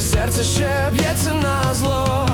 Серце ще б'ється на зло.